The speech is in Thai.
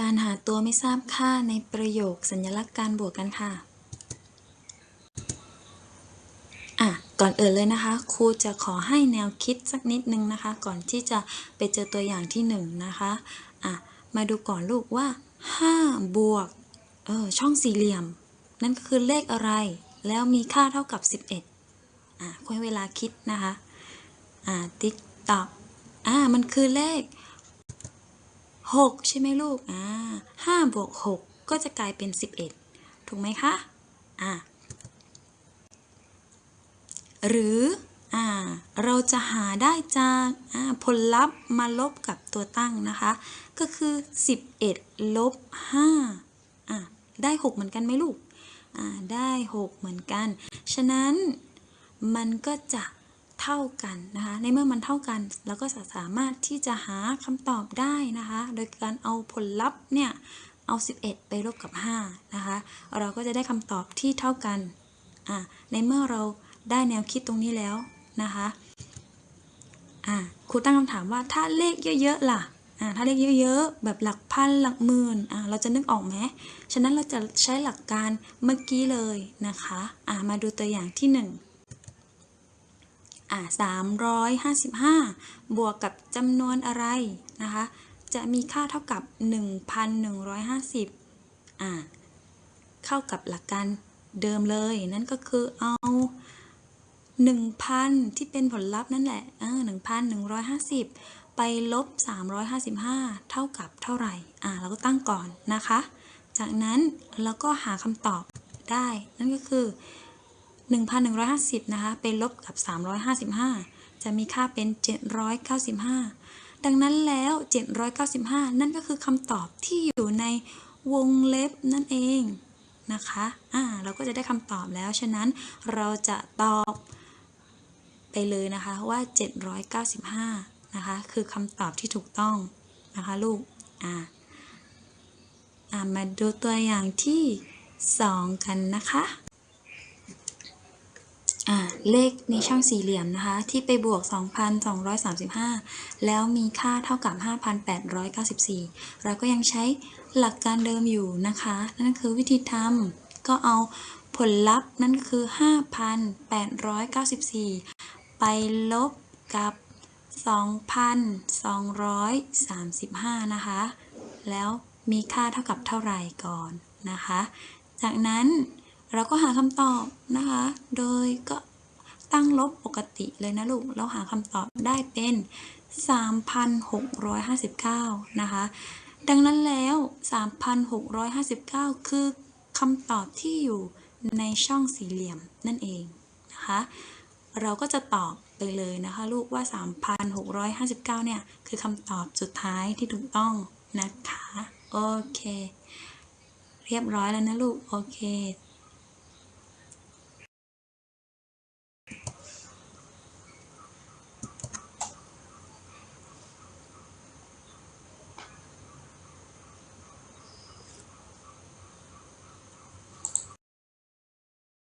การหาตัวไม่ทราบค่าในประโยคสัญลักษณ์การบวกกันค่ะ อะ ก่อนอื่นเลยนะคะ ครูจะขอให้แนวคิดสักนิดนึงนะคะ ก่อนที่จะไปเจอตัวอย่างที่หนึ่งนะคะ อะ มาดูก่อนลูกว่า 5 บวก เออ ช่องสี่เหลี่ยม นั่นก็คือเลขอะไร แล้วมีค่าเท่ากับ 11 อะคุยเวลาคิดนะคะ อ่าติ๊กตอกอ่ามันคือเลข 6 ใช่ไหมลูก อ่าห้าบวก6ก็จะกลายเป็น 11 ถูกไหมคะ อ่าหรือ อ่า เราจะหาได้จากอ่าผลลัพธ์มาลบกับตัวตั้งนะคะ ก็คือ 11 ลบ 5 อ่าได้ 6 เหมือนกันไหมลูก อ่า ได้ 6 เหมือนกัน ฉะนั้นมันก็จะ เท่ากันนะคะในเมื่อมันเท่ากันเราก็สามารถที่จะหาคำตอบได้นะคะ โดยการเอาผลลัพธ์เนี่ยเอา 11 ไปลบกับ5นะคะเราก็จะได้คำตอบที่เท่ากันอ่าในเมื่อเราได้แนวคิดตรงนี้แล้วนะคะอ่าครูตั้งคำถามว่าถ้าเลขเยอะๆล่ะอ่าถ้าเลขเยอะๆ แบบหลักพันหลักหมื่นอ่าเราจะนึกออกไหมฉะนั้นเราจะใช้หลักการเมื่อกี้เลยนะคะอ่ามาดูตัวอย่างที่หนึ่ง อ่า355 บวกกับจำนวนอะไรนะคะ จะมีค่าเท่ากับ 1,150อ่าเข้ากับหลักการเดิมเลย นั่นก็คือเอา 1,000 ที่เป็นผลลัพธ์นั่นแหละเออ1,150 ไปลบ 355 เท่ากับเท่าไหร่ อ่า เราก็ตั้งก่อนนะคะ จากนั้นเราก็หาคำตอบได้ นั่นก็คือ 1,150 นะคะไปลบกับ 355 จะมีค่าเป็น 795 ดังนั้นแล้ว 795 นั่นก็คือคำตอบที่อยู่ในวงเล็บนั่นเองนะคะ อ่า เราก็จะได้คำตอบแล้ว ฉะนั้นเราจะตอบไปเลยนะคะว่า 795 นะคะ คือคำตอบที่ถูกต้องนะคะลูก อ่า อ่า มาดูตัวอย่างที่ 2 กันนะคะ เลขในช่องสี่เหลี่ยมนะคะ ที่ไปบวก 2,235 แล้วมีค่าเท่ากับ 5,894 เราก็ยังใช้หลักการเดิมอยู่นะคะ นั่นคือวิธีทำก็เอาผลลัพธ์นั่นคือ 5,894 ไปลบกับ 2,235 นะคะ แล้วมีค่าเท่ากับเท่าไหร่ก่อนนะคะ จากนั้นเราก็หาคำตอบนะคะ โดยก็ ตั้งลบปกติเลยนะลูกเราหาคำตอบได้เป็น 3,659 นะคะ ดังนั้นแล้ว 3,659 คือคำตอบที่อยู่ในช่องสี่เหลี่ยมนั่นเองนะคะ เราก็จะตอบไปเลยนะคะลูกว่า 3,659 เนี่ย คือคำตอบสุดท้ายที่ถูกต้องนะคะ โอเค เรียบร้อยแล้วนะลูก โอเค